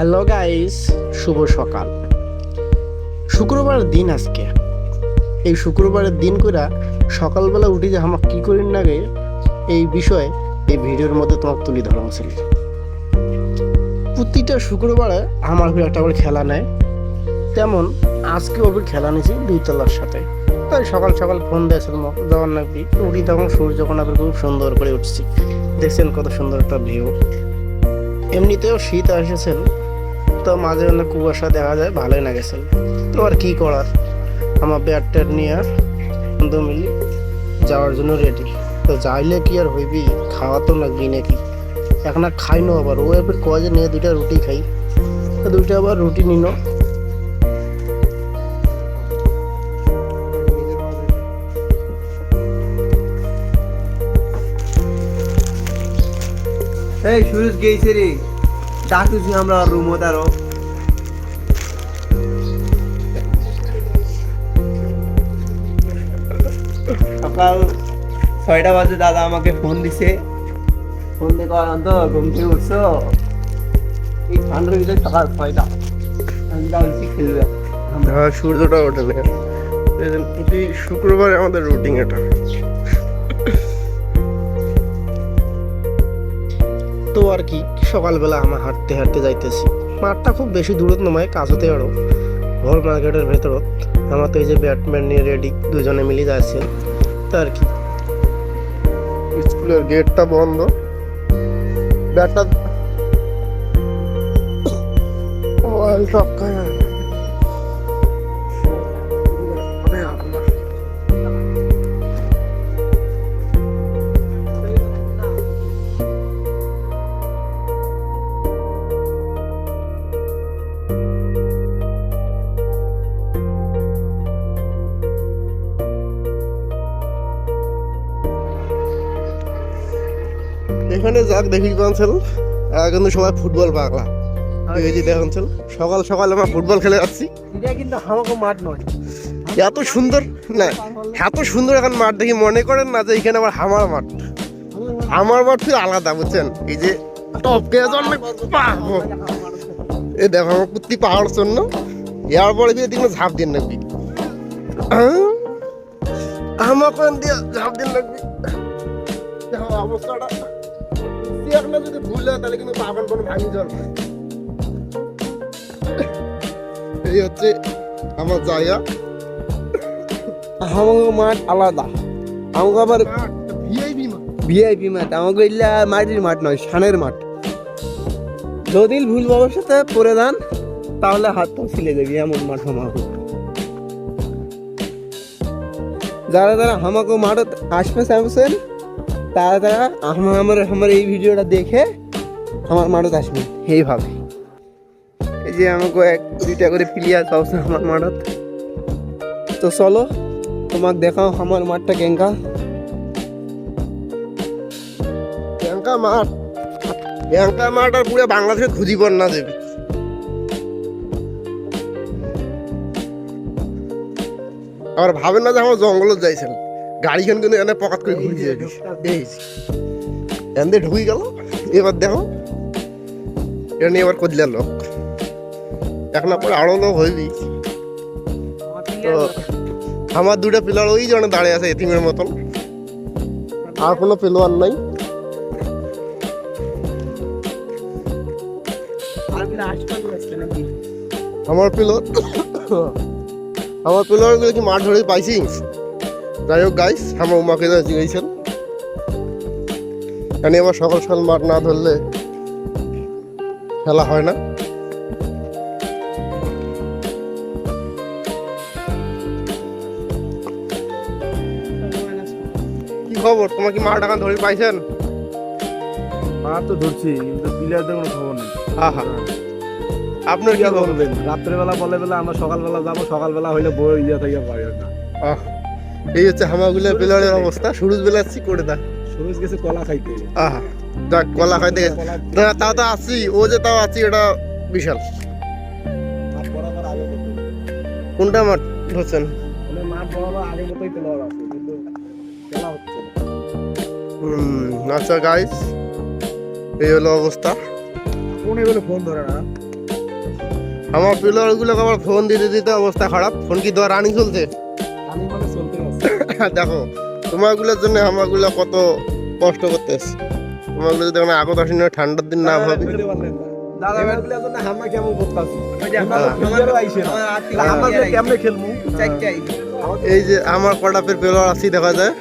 Hello guys শুভ সকাল। শুক্রবার দিন আজকে। এই শুক্রবারের দিন করে সকালবেলা উঠে যে আমার কি করি না এই বিষয়ে এই ভিডিওর মধ্যে তোমাকে তুলে ধরা ছিল প্রতিটা শুক্রবারে আমার ফির একটা করে খেলা নেয়। তেমন আজকে ওকে খেলা নিয়েছি দুইতলার সাথে। তাই সকাল সকাল ফোন দিয়েছিল যখন নাকি? উঠি তখন সূর্য কোনাবে খুব সুন্দর করে উঠছি। দেখছেন কত সুন্দর একটা ভিউ এমনিতেও শীত এসেছিল তো মাঝে মাঝে কুয়াশা দেখা যায়, ভালোই না গেছিল তো আর কি করার? আমার ব্যাট ট্যাট নিয়ে আর দু মিলি যাওয়ার জন্য রেডি তো যাইলে কি আর হইবি? খাওয়া তো লাগবি নাকি? এখন আর খাই নো আবার। ও এবার কয়ে নিয়ে দুইটা রুটি খাই। তো দুইটা আবার রুটি নিল। এই, সুরজ গেছে রে। ডাকুছি আমরা রুমো তারও সকাল ছয়টা বাজে দাদা আমাকে ফোন দিছে। ফোন দিয়ে কয় অন্ত ঘুম থেকে উঠছো? এই ঠান্ডার ভিতরে সকাল ছয়টা। আমি খেলবে। হ্যাঁ সূর্যটা ওঠে প্রতি শুক্রবার আমাদের রুটিন এটা। তো আর কি? সকালবেলা আমার হাঁটতে হাঁটতে যাইতেছি। মাঠটা খুব বেশি দূরত নয় কাছতে পারো ভোর মার্কেটের ভেতরত আমার তো এই যে ব্যাটম্যান নিয়ে রেডি দুজনে মিলে যাচ্ছে তা আর কি। স্কুলের গেটটা বন্ধ। ব্যাটটা ওয়ার্ল্ড এখানে যাক দেখি কনসেল কিন্তু সবাই ফুটবল পাগলা। এই যে দেখুন সকাল সকাল আমরা ফুটবল খেলে যাচ্ছি এটা কিন্তু আমাকে মাঠ নয়। এত সুন্দর না এত সুন্দর এখন মাঠ দেখি মনে করেন না যে এখানে আবার হামার মাঠ। আমার মাঠ ফির আলাদা বুঝছেন? এই যে টপকে এই দেখো আমার কুত্তি পাহাড় জন্য। এর পরে দিয়ে দেখলে ঝাঁপ দিন নাকি আমার কোন দিয়ে ঝাঁপ দিন লাগবে দেখো অবস্থাটা। যদি ভুল হয় তাহলে কিন্তু পাগল কোনো ভাঙি জল এই হচ্ছে আমার জায়গা। আমাকে মাঠ আলাদা। আমাকে আবার ভিআইপি মাঠ। আমাকে ইল্লা মাটির মাঠ নয় সানের মাঠ। যদি ভুল ভবিষ্যতে পরে দেন তাহলে হাত পা ছিলে যাবি এমন মাঠ আমাকে যারা যারা আমাকে মাঠত আসবে চাইছেন তারা তারা আমার আমার আমার এই ভিডিওটা দেখে আমার মাঠত আসবে, এইভাবে। এই যে আমাকে এক দুইটা করে প্লেয়ার পাওছে আমার মাঠত। তো চলো, তোমাকে দেখাও আমার মাঠটা কেঙ্কা। ব্যাংকা মাঠ? ব্যাংকা মাঠ আর পুরো বাংলাদেশে খুঁজিব না দেবে। আবার ভাবেন না যে আমার জঙ্গলত যাইছেন। গাড়িখান কিন্তু এনে পকাত করে ঘুরে যাবে এই। এন দিয়ে ঢুকে গেল। এবার দেখো, এটা নিয়ে এবার কদলে লোক। এখন পরে আরও লোক হইবি তো আমার দুটা পিলার ওই জনে দাঁড়িয়ে আছে এতিমের মতন। আর কোনো পেলোয়ার নাই। আমার পিলর আমার পিলরগুলো কি মাঠ ধরে পাইছি যাই হোক গাইস আমার উমাকে যা জিজ্ঞাসেন কারণ এবার সকাল সকাল মাঠ না ধরলে খেলা হয় না। কি খবর? তোমার কি মাঠ এখন ধরে পাইছেন? মাছ তো ধরছি কিন্তু প্লেয়ারদের কোনো খবর নেই। আহা। আপনার কি খবর? বলবেন? রাত্রেবেলা বলে বেলা আমরা সকালবেলা যাব সকালবেলা হইলে বই ইয়ে থেকে পাই না আহ, এই হচ্ছে হামাগুলা পিলারের অবস্থা। সুরজ বেলাচ্ছি করে দা। সুরজ গেছে কলা খাইতে। আহা যাক কলা খাইতে গেছে। না তাও তো আছি ও যে তাও আছি এটা বিশাল। কোনটা মাঠ ধরছেন? মানে আচ্ছা গাইস এই হলো অবস্থা। ফোনে বলে ফোন ধরে না? আমার প্লেয়ারগুলো আবার ফোন দিতে দিতে অবস্থা খারাপ। ফোন কি দেওয়া রানিং চলছে? দেখো তোমারগুলোর জন্য আমারগুলো কত কষ্ট করতেছে। তোমারগুলো যদি এখন আগত আসেন ঠান্ডার দিন না ভাবি। এই যে আমার কটাপের প্লেয়ার আসি দেখা যায়।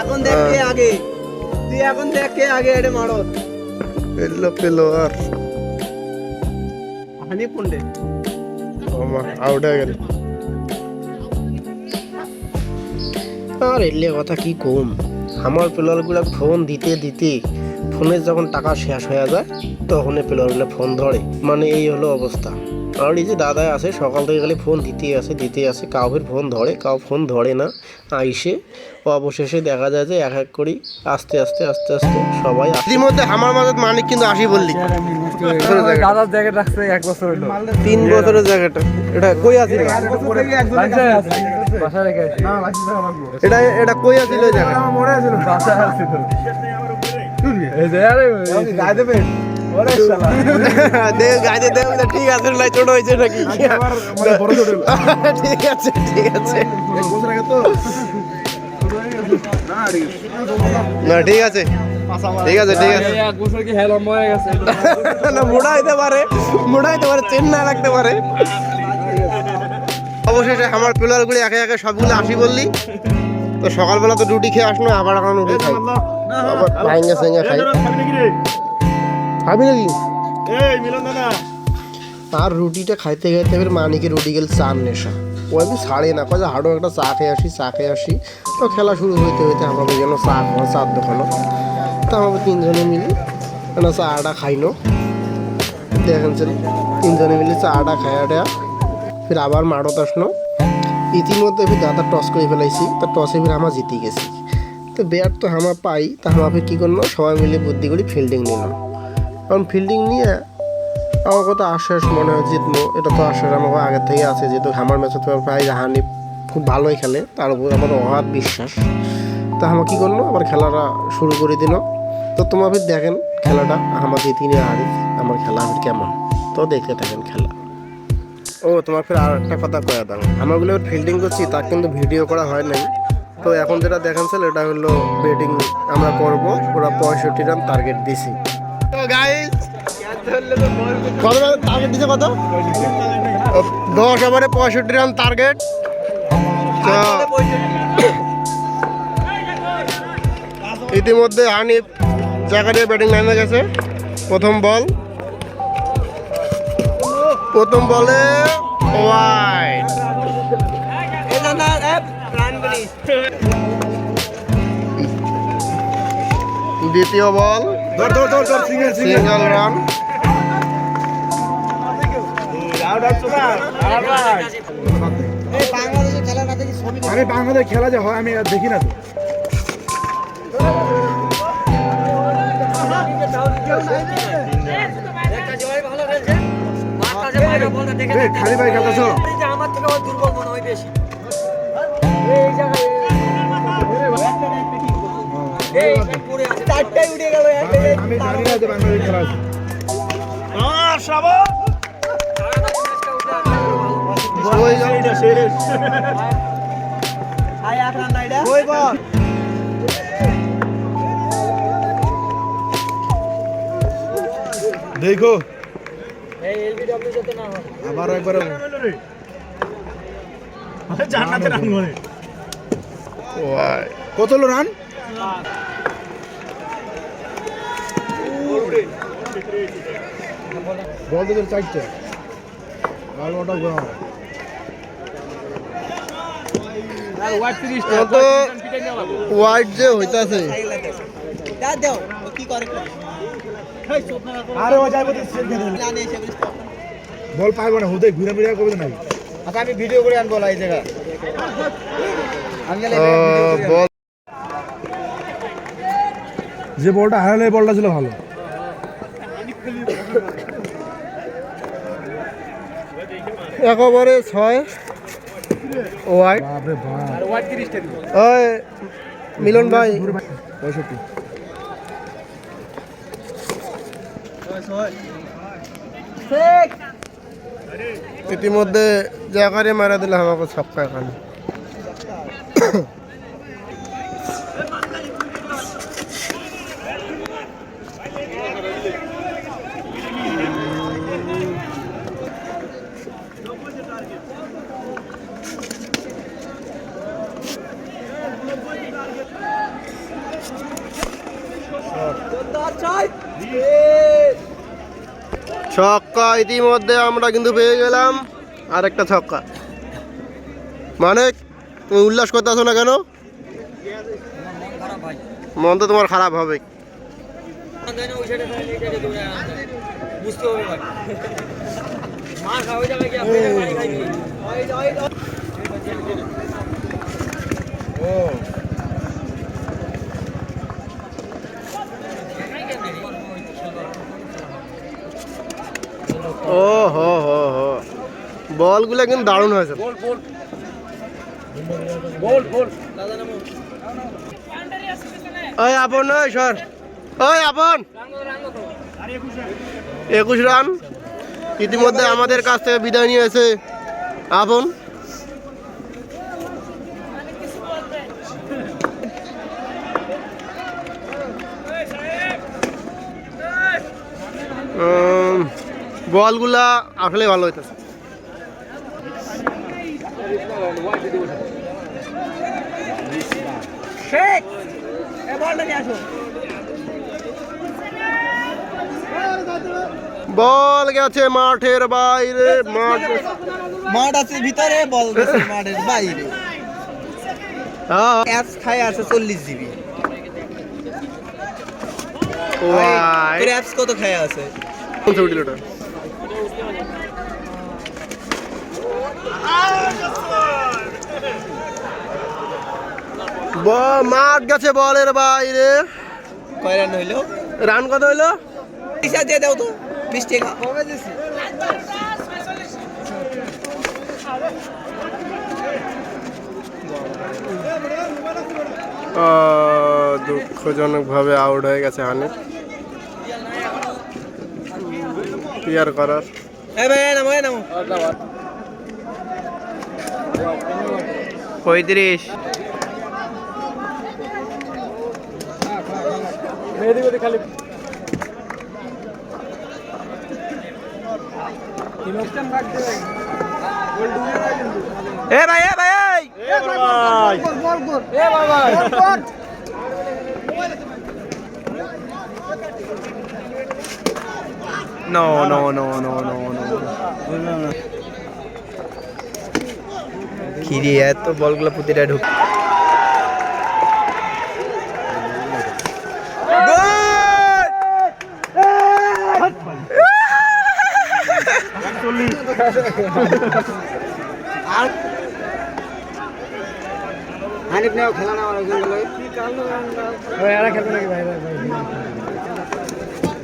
এখন দেখ কে আগে। তুই এখন দেখ কে আগে এটা মারো। এলো প্লেয়ার হানি পুন্ডে। আউট হয়ে গেল। আর এলে কথা কি কম? আমার প্লেয়ারগুলো ফোন দিতে দিতে ফোনে যখন টাকা শেষ হয়ে যায় তখন প্লেয়ারগুলো ফোন ধরে। মানে এই হলো অবস্থা। আর এই যে দাদা আছে সকাল থেকে খালি ফোন দিতেই আসে দিতেই আসে। কাউকে ফোন ধরে কাউ ফোন ধরে না। আইসে অবশেষে দেখা যায় যে এক এক করি আস্তে আস্তে আস্তে আস্তে সবাই। ইতিমধ্যে আমার মাঝে মানিক কিন্তু আসি বললি। দাদার জ্যাকেট রাখছে এক বছর হইল তিন বছরের জায়গাটা। এটা কই আছিল? আছে। এটা এটা কই আছিল জায়গা মনে আছে। বাসায় আছে তো। এই যে আরে গায়ে দেবে। শালা। গাইতে দে ঠিক আছে না ছোট হয়েছে নাকি। ঠিক আছে ঠিক আছে। না ঠিক আছে। ঠিক আছে। ঠিক আছে না মোড়া হইতে পারে মোড়া হইতে পারে চেন না লাগতে পারে। অবশেষে আমার প্লেয়ারগুলি একে একে সবগুলো আসি বললি। তো সকালবেলা তো রুটি খেয়ে আসলো আবার এখন রুটি খাই। আবার ভাইঙ্গা সেঙ্গা খাই। খাবি নাকি? আর রুটিটা খাইতে খাইতে এবার মানিকে রুটি গেল চার নেশা। ও আমি ছাড়ে না কয়ে হাড়ো একটা চা খেয়ে আসি চা খেয়ে আসি। তো খেলা শুরু হইতে হইতে আমাকে যেন চা খাওয়া চার দোকানো। তো আমাকে তিনজনে মিলে না চাটা খাইনো দেখেন তিনজনে মিলে চাটা দেয়া ফির আবার মারত আসলো। ইতিমধ্যে ফির দাদা টস করে ফেলাইছি তা টসে ফির আমার জিতে গেছি। তো ব্যাট তো হামা পাই তা হামা ফির কী করল? সবাই মিলে বুদ্ধি করে ফিল্ডিং নিল। কারণ ফিল্ডিং নিয়ে আমার কথা আশ্বাস মনে হয় জিতবো। এটা তো আশ্বাস আমাকে আগের থেকে আছে, যেহেতু আমার ম্যাচে তো প্রায় হানি খুব ভালোই খেলে, তার উপর আমার অগাধ বিশ্বাস। তা আমার কী করল? আবার খেলাটা শুরু করে দিল। তো তোমার দেখেন খেলাটা, আমার জিতি নিয়ে হারি আমার খেলা ফির কেমন? তো দেখতে থাকেন খেলা। ও তোমার ফের আর একটা কথা কয়ে দাও। আমারগুলো ফিল্ডিং করছি তা কিন্তু ভিডিও করা হয় নাই। তো এখন যেটা দেখাচ্ছিল এটা হলো ব্যাটিং আমরা করব, ওরা পঁয়ষট্টি রান টার্গেট দিছি। তো টার্গেট কত দশ ওভারে পঁয়ষট্টি রান টার্গেট ইতিমধ্যে হানিফ দিয়ে ব্যাটিং লাইনে গেছে, প্রথম বল প্রথম বলে ওয়াইড দ্বিতীয় বল ধর ধর ধর ধর সিঙ্গেল সিঙ্গেল। রান। আমি বাংলাদেশ খেলা যে হয় আমি আর দেখি না তো। খালি ভাই খেলতেছ? আমার থেকে দুর্বল মনে হয় বেশি। এই জায়গায় উঠে গেল আমি জানি না যে বাংলাদেশ খেলা আছে। ওই যে- আই আট রান নাইডা ওই বল। দেখো। আবার একবার কত হলো রান? বল তোর চারটে। আর ওটা যে হইতাছে। বল পাইবো না হুদে ঘুরে ফিরে করবে না। আচ্ছা আমি ভিডিও করে আনব এই জায়গা। আমি গেলে আহ, বল। যে বলটা হারালে বলটা ছিল ভালো। এক ওভারে ছয় হোয়াইট মিলন ভাই। পঁয়ষট্টি। ইতিমধ্যে জায়গারে মারা দিলে আমাকে ছক্কা এখানে। ছক্কা ইতিমধ্যে আমরা কিন্তু পেয়ে গেলাম। আর একটা ছক্কা। মানে তুমি উল্লাস করতে আসো না কেন? মন তো তোমার খারাপ হবে ভাই মার খাওয়া যাবে কি আপনি গাড়ি খাইবি ও হো হো। হো বলগুলো কিন্তু দারুণ হয়েছে। বল বল। ওই আপন ওই সর। ওই আপন। একুশ রান। ইতিমধ্যে আমাদের কাছ থেকে বিদায় নিয়েছে আপন। উম, বলগুলা আসলে ভালো হইতেছে। বল গেছে মাঠের বাইরে মাঠ মাঠ আছে ভিতরে বল গেছে মাঠের বাইরে। অ্যাপস খায় আছে চল্লিশ জিবি। অ্যাপস কত খায় আছে? কোন ছবি দিল ওটা? ব- মাঠ গেছে বলের বাইরে। কয় রান হইল? রান কত হইল? পয়সা দিয়ে দাও তো বিশ টাকা। দুঃখজনক ভাবে আউট হয়ে গেছে হানিফ। ক্লিয়ার করার। এ ভাই নামো এ পঁয়ত্রিশ। মেহেদি এ ভাই এ ভাই। No no no no no no খিরি এত বলগুলো প্রতিটা ঢুক হানিফ নেও খেলা না আমার খেলবে নাকি ভাই ভাই?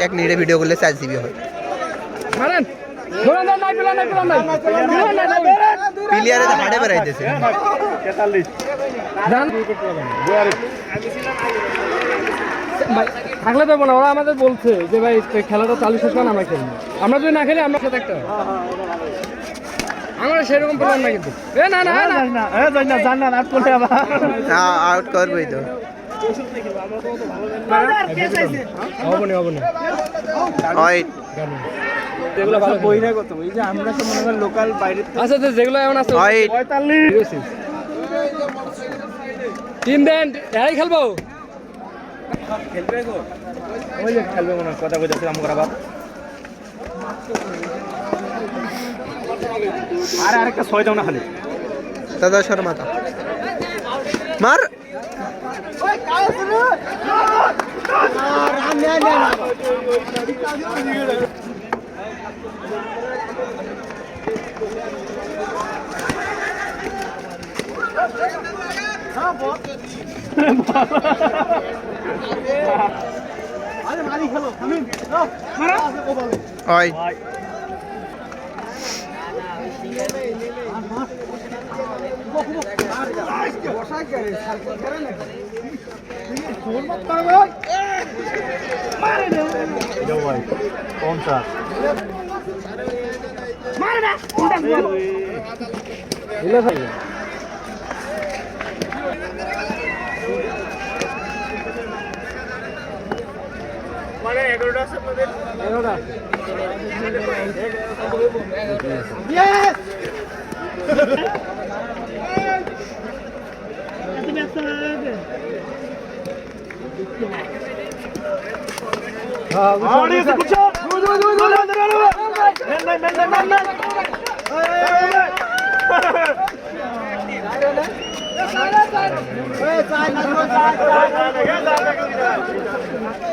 এক মিনিটে ভিডিও করলে চার জিবি হয়। মারেন! না প্লেয়ারে তো হাটে বেড়াইতেছে। থাকলে দেবো না ওরা আমাদের বলছে যে ভাই খেলাটা চালু শেষ করেন আমরা খেলব। আমরা যদি না খেলি আমরা সাথে একটা আমরা সেরকম পেলাম না কিন্তু। এ না না না। কত এই যে আমরা তো। মনে করি লোকাল বাইরে আচ্ছা আচ্ছা যেগুলো এমন আছে ওই টিম ব্যান্ড এরাই খেলব? খেলবে গো। ওই যে খেলবে মনে হয় কথা কইতাছে আবার। আর আরেকটা ছয় দাও না খালি। দাদা শর্মাতা মার! আরে মারি খেলো থামিন মারা আমরা দুপুরে আমরা খেলব না দেখে দুপুরে না না দাঁড়ায় দোয়া আছে এ রাসেল লাইনে কত খালি মারা গেলেন ছয় মাস লেগে মারা মারা ধান্দা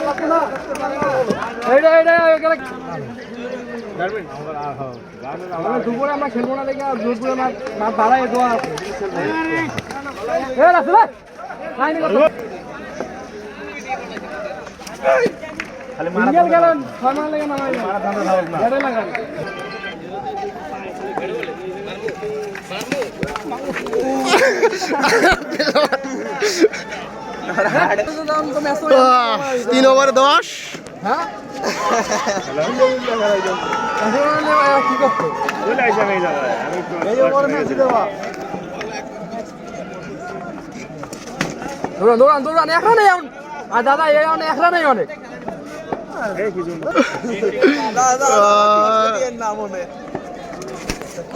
থাকুক না এটাই লাগান আহ, তিন ওভারে দশ। হ্যাঁ? কি করতো দৌড়ান দৌড়ান দৌড়ান একলা নেই এখন। আর দাদা এই অনেক একলা নেই অনেক।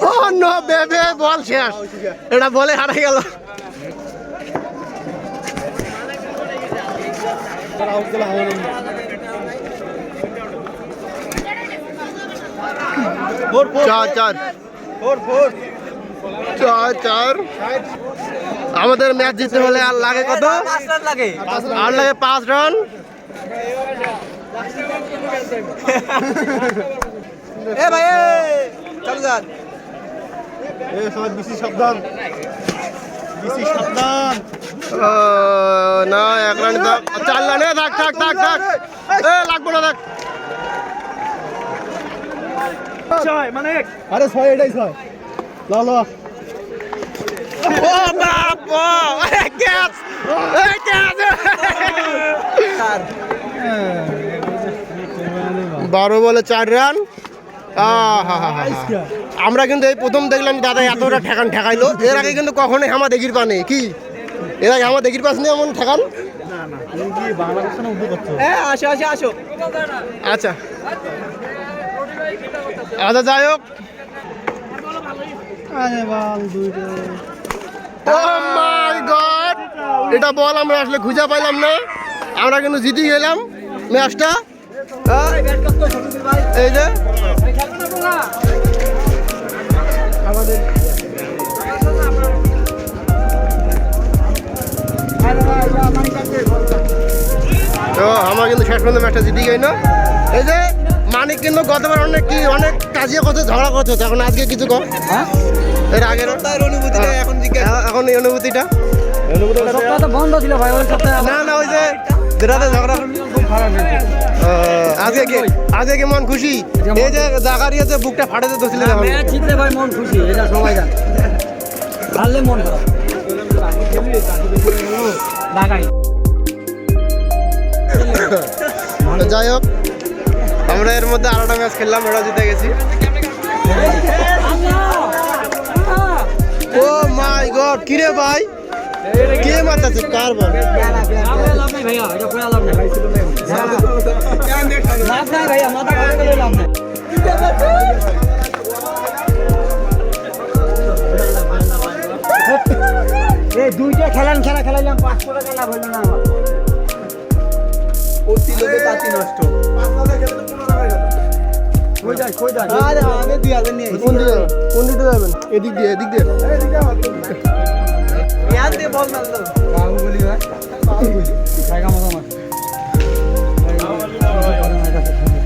ও নো বেবে বল শেষ। এটা বলে হারাই গেল। চার চার। চার চার। আমাদের ম্যাচ জিততে হলে আর লাগে কত? লাগে। আর লাগে পাঁচ রান? এ ভাই এ চল যান। ও, না এক রান চার রানে থাক থাক থাক থাক। এ লাগবো না থাক। আরে ছয় এটাই ছয়। ল ল। ও ক্যাচ ক্যাচ বারো বলে চার রান। আমরা কিন্তু এই প্রথম দেখলাম দাদা এতটা ঠেকান ঠেকাইলো। এর আগে কিন্তু কখনোই হামা দেখির পানে, কি? এর আগে আমার দেখির পাস নেই এমন ঠেকান? আসো আচ্ছা। আচ্ছা যাই হোক। ও মাই গড এটা বল, আমরা আসলে খুঁজে পাইলাম না। আমরা কিন্তু জিতে গেলাম ম্যাচটা। এই যে। তো আমরা কিন্তু শেষ পর্যন্ত ম্যাচটা জিতে গেল না। এই যে। মানিক কিন্তু গতবার অনেক কি অনেক কাজিয়া করছে ঝগড়া করছে এখন আজকে কিছু কম? এর আগের তার অনুভূতিটা এখন জিজ্ঞেস। এ- এখন এই অনুভূতিটা? তো বন্ধ ছিল ভাই ওই সপ্তাহে না না ওই যে যেটাতে ঝগড়া আজকে কি আজকে কি মন খুশি? এই যে জাগারিয়াতে বুকটা ফাটাতে ধরছিল ম্যাচ জিতলে ভাই মন খুশি এটা সবাই জানে। হারলে মন খারাপ। লাগাই যাই হোক আমরা এর মধ্যে আরোটা ম্যাচ খেললাম ওটা জিতে গেছি। ও মাই গড কিরে ভাই? কে মারতেছে? কার বল? দুইটা খেলান খেলা খেলাইলাম পাঁচশো টাকা লাভ হইল না আমার। অতি লোভে তাঁতি নষ্ট। কই যায় আরে আমি দুই হাজার নিয়ে কোন দিকে কোন দিকে যাবেন এদিক দিয়ে এদিক দিয়ে ডান দিয়ে বল মারলো বাহুবলি ভাই জায়গা মতো আমার এখানে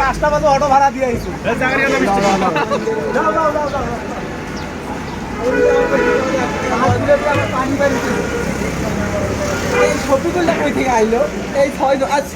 পাঁচটা বাজে অটো ভাড়া দিয়ে আইসু এই ছবিগুলো কই থেকে আইলো? এই ছয় আজ